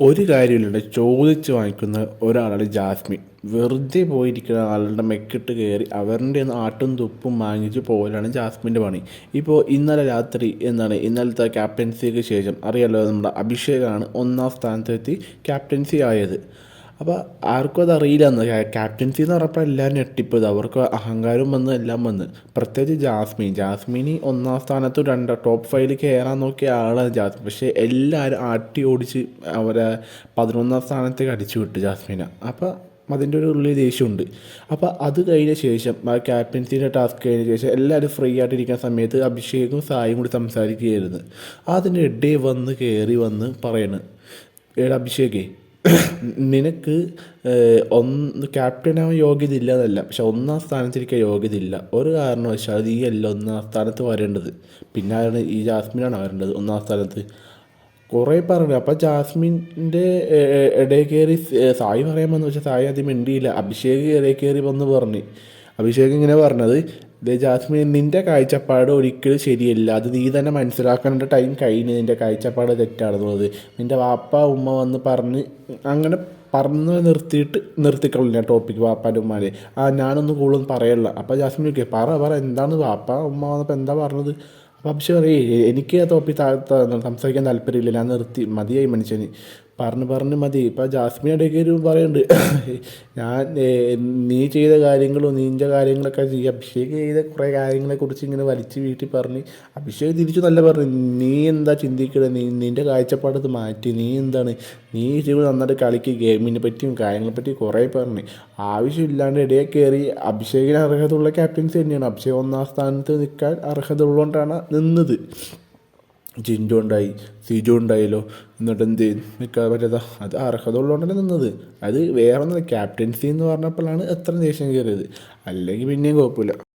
ഒരു കാര്യമില്ല ചോദിച്ച് വാങ്ങിക്കുന്ന ഒരാളാണ് ജാസ്മിൻ വെറുതെ പോയിരിക്കുന്ന ആളുടെ മെക്കിട്ട് കയറി അവരുടെ ആട്ടും തുപ്പും വാങ്ങിച്ച് പോകലാണ് ജാസ്മിന്റെ പണി. ഇപ്പോൾ ഇന്നലെ രാത്രി എന്നാണ് ഇന്നലത്തെ ക്യാപ്റ്റൻസിക്ക് ശേഷം അറിയാലോ നമ്മുടെ അഭിഷേകാണ് ഒന്നാം സ്ഥാനത്തെത്തി ക്യാപ്റ്റൻസി ആയത്. അപ്പോൾ ആർക്കും അത് അറിയില്ല എന്ന് ക്യാപ്റ്റൻസി എന്ന് പറഞ്ഞപ്പോൾ എല്ലാവരും ഞെട്ടിപ്പോയത്. അവർക്ക് അഹങ്കാരം വന്ന് എല്ലാം വന്ന്. പ്രത്യേകിച്ച് ജാസ്മിൻ. ജാസ്മിനി ഒന്നാം സ്ഥാനത്ത് രണ്ട് ടോപ്പ് ഫൈവിൽ കയറാൻ നോക്കിയ ആളാണ് ജാസ്മിൻ. പക്ഷേ എല്ലാവരും ആട്ടി ഓടിച്ച് അവരെ പതിനൊന്നാം സ്ഥാനത്തേക്ക് അടിച്ചു വിട്ടു ജാസ്മിന. അപ്പോൾ അതിന്റെ ഒരു ഉള്ളിൽ ദേഷ്യമുണ്ട്. അപ്പോൾ അത് കഴിഞ്ഞ ശേഷം ആ ക്യാപ്റ്റൻസിന്റെ ടാസ്ക് കഴിഞ്ഞ ശേഷം എല്ലാവരും ഫ്രീ ആയിട്ടിരിക്കുന്ന സമയത്ത് അഭിഷേകും സായും കൂടി സംസാരിക്കുകയായിരുന്നു. അതിന്റെ ഇടയിൽ വന്ന് കയറി വന്ന് പറയണ് ഏടാ അഭിഷേകേ നിനക്ക് ഒന്ന് ക്യാപ്റ്റനാവാൻ യോഗ്യത ഇല്ല എന്നല്ല പക്ഷെ ഒന്നാം സ്ഥാനത്തിരിക്കാൻ യോഗ്യത ഇല്ല ഒരു കാരണവശാൽ നീ അല്ല ഒന്നാം സ്ഥാനത്ത് വരേണ്ടത്. പിന്നെ ആരാണ്? ഈ ജാസ്മിനാണ് വരേണ്ടത് ഒന്നാം സ്ഥാനത്ത്. കുറേ പറഞ്ഞു അപ്പം ജാസ്മിന്റെ ഇടയിൽ കയറി സായി പറയാൻ വന്നു. പക്ഷെ സായി ആദ്യം മിണ്ടിയില്ല. അഭിഷേക് ഇടയിൽ കയറി വന്ന് പറഞ്ഞു. അഭിഷേക് ഇങ്ങനെ പറഞ്ഞത് ദേ ജാസ്മിൻ നിന്റെ കാഴ്ചപ്പാട് ഒരിക്കലും ശരിയല്ല. അത് നീ തന്നെ മനസ്സിലാക്കേണ്ട ടൈം കഴിഞ്ഞ് നിന്റെ കാഴ്ചപ്പാട് തെറ്റാണെന്നുള്ളത്. നിന്റെ വാപ്പ ഉമ്മ വന്ന് പറഞ്ഞ് അങ്ങനെ പറഞ്ഞ് നിർത്തിയിട്ട് നിർത്തിക്കളില്ല ടോപ്പിക്ക് വാപ്പാന്റെ ഉമ്മാരെ ആ ഞാനൊന്നും കൂടുതലും പറയല്ല. അപ്പോൾ ജാസ്മിൻ ചോദിക്കുക പറ പറ എന്താണ് വാപ്പ ഉമ്മ വന്നപ്പോൾ എന്താ പറഞ്ഞത്? അപ്പം അഭിഷേക് പറയേ എനിക്ക് ആ ടോപ്പിൽ സംസാരിക്കാൻ താല്പര്യമില്ല. ഞാൻ നിർത്തി. മതിയായി മനുഷ്യന്. പറഞ്ഞ് പറഞ്ഞ് മതി. ഇപ്പം ജാസ്മിൻ ഇടയ്ക്ക് ഒരു പറയുന്നുണ്ട് ഞാൻ നീ ചെയ്ത കാര്യങ്ങളും നീന്റെ കാര്യങ്ങളൊക്കെ ചെയ്യും അഭിഷേക് ചെയ്ത കുറേ കാര്യങ്ങളെക്കുറിച്ച് ഇങ്ങനെ വലിച്ച് വീട്ടിൽ പറഞ്ഞ് അഭിഷേക് തിരിച്ചു നല്ല പറഞ്ഞു നീ എന്താ ചിന്തിക്കണത് നീ നിന്റെ കാഴ്ചപ്പാടത്ത് മാറ്റി. നീ എന്താണ്? നീ ചെയ്ത് നന്നായിട്ട് കളിക്ക് ഗെയിമിനെ പറ്റിയും കാര്യങ്ങളെ പറ്റിയും കുറേ പറഞ്ഞ്. ആവശ്യമില്ലാണ്ട് ഇടയെ കയറി അഭിഷേകിന് അർഹതയുള്ള ക്യാപ്റ്റൻസി തന്നെയാണ്. അഭിഷേക് ഒന്നാം സ്ഥാനത്ത് നിൽക്കാൻ അർഹത ഉള്ളതുകൊണ്ടാണ് നിന്നത്. ജിൻഡു ഉണ്ടായി സിജു ഉണ്ടായല്ലോ. എന്നിട്ട് എന്ത് നിൽക്കാൻ പറ്റാത്ത അത് അർഹത ഉള്ളതുകൊണ്ടല്ലേ നിന്നത്. അത് വേറെ ഒന്നും ക്യാപ്റ്റൻസി എന്ന് പറഞ്ഞപ്പോഴാണ് എത്ര ദേഷ്യം കയറിയത്. അല്ലെങ്കിൽ പിന്നെയും കുഴപ്പമില്ല.